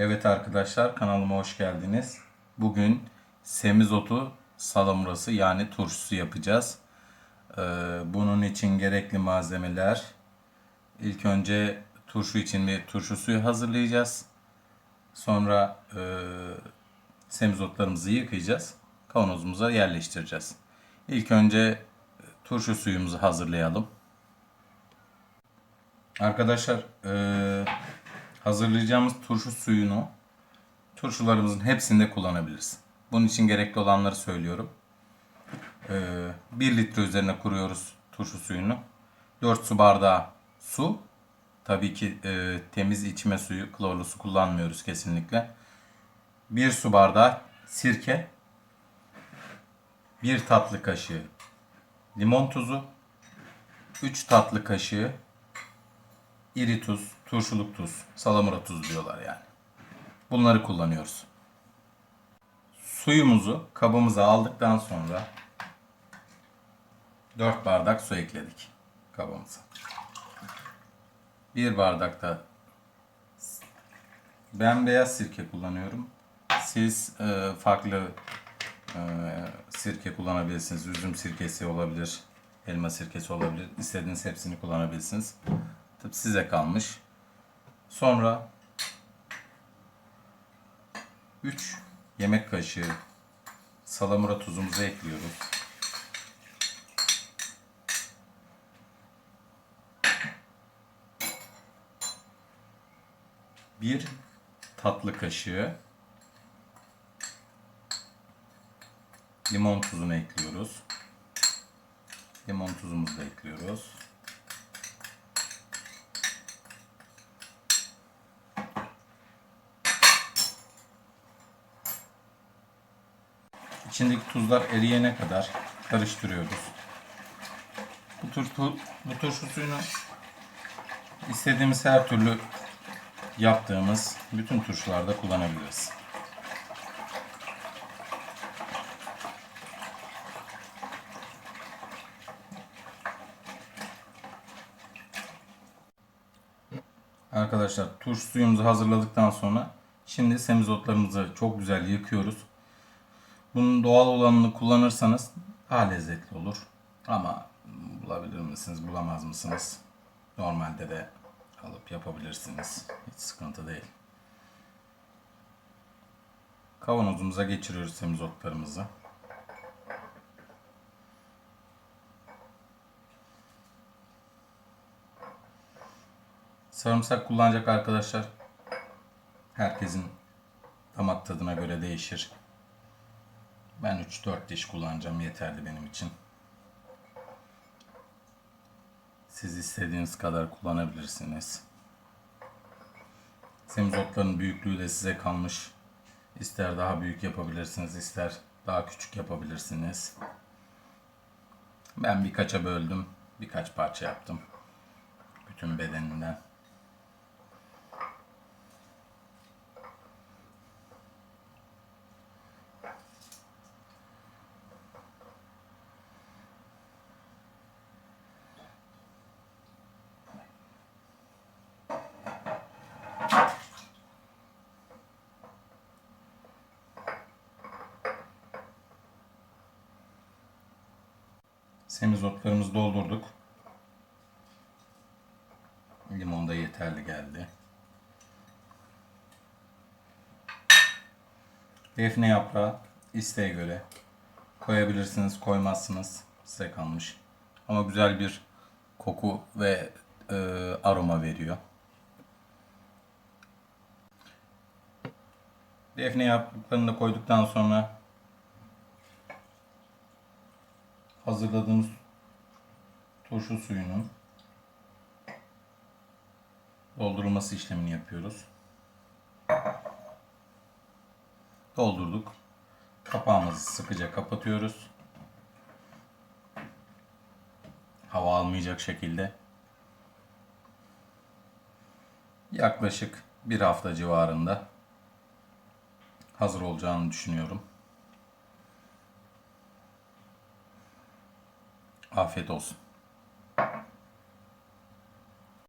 Evet arkadaşlar kanalıma hoş geldiniz. Bugün semizotu salamurası yani turşusu yapacağız. Ee, bunun için gerekli malzemeler ilk önce turşu için bir turşu suyu hazırlayacağız. Sonra e, semizotlarımızı yıkayacağız. Kavanozumuza yerleştireceğiz. İlk önce turşu suyumuzu hazırlayalım. Arkadaşlar e, hazırlayacağımız turşu suyunu turşularımızın hepsinde kullanabiliriz. Bunun için gerekli olanları söylüyorum. E, 1 litre üzerine kuruyoruz turşu suyunu. 4 su bardağı su. Tabii ki e, temiz içme suyu, klorlu su kullanmıyoruz kesinlikle. 1 su bardağı sirke. 1 tatlı kaşığı limon tuzu. 3 tatlı kaşığı iri tuz, turşuluk tuz, salamura tuz diyorlar yani. Bunları kullanıyoruz. Suyumuzu kabımıza aldıktan sonra 4 bardak su ekledik kabımıza. 1 bardak da ben beyaz sirke kullanıyorum. Siz e, farklı e, sirke kullanabilirsiniz. Üzüm sirkesi olabilir, elma sirkesi olabilir. İstediğiniz hepsini kullanabilirsiniz. Tabii size kalmış. Sonra 3 yemek kaşığı salamura tuzumuzu ekliyoruz. Bir tatlı kaşığı limon tuzunu ekliyoruz. Limon tuzumuzu da ekliyoruz. İçindeki tuzlar eriyene kadar karıştırıyoruz. Bu turşu, bu turşu suyunu istediğimiz her türlü yaptığımız bütün turşularda kullanabiliriz. Arkadaşlar turşu suyumuzu hazırladıktan sonra şimdi semizotlarımızı çok güzel yıkıyoruz. Bunun doğal olanını kullanırsanız daha lezzetli olur. Ama bulabilir misiniz, bulamaz mısınız? Normalde de alıp yapabilirsiniz. Hiç sıkıntı değil. Kavanozumuza geçiriyoruz semizotlarımızı. Sarımsak kullanacak arkadaşlar herkesin damak tadına göre değişir. Ben 3-4 diş kullanacağım yeterli benim için. Siz istediğiniz kadar kullanabilirsiniz. Semizotların büyüklüğü de size kalmış. İster daha büyük yapabilirsiniz, ister daha küçük yapabilirsiniz. Ben birkaça böldüm, birkaç parça yaptım. Bütün bedeninden. Semizotlarımızı doldurduk. Limon da yeterli geldi. Defne yaprağı isteğe göre koyabilirsiniz, koymazsınız. Size kalmış. Ama güzel bir koku ve e, aroma veriyor. Defne yapraklarını da koyduktan sonra hazırladığımız turşu suyunun doldurulması işlemini yapıyoruz. Doldurduk. Kapağımızı sıkıca kapatıyoruz. Hava almayacak şekilde. Yaklaşık bir hafta civarında hazır olacağını düşünüyorum. Afiyet olsun.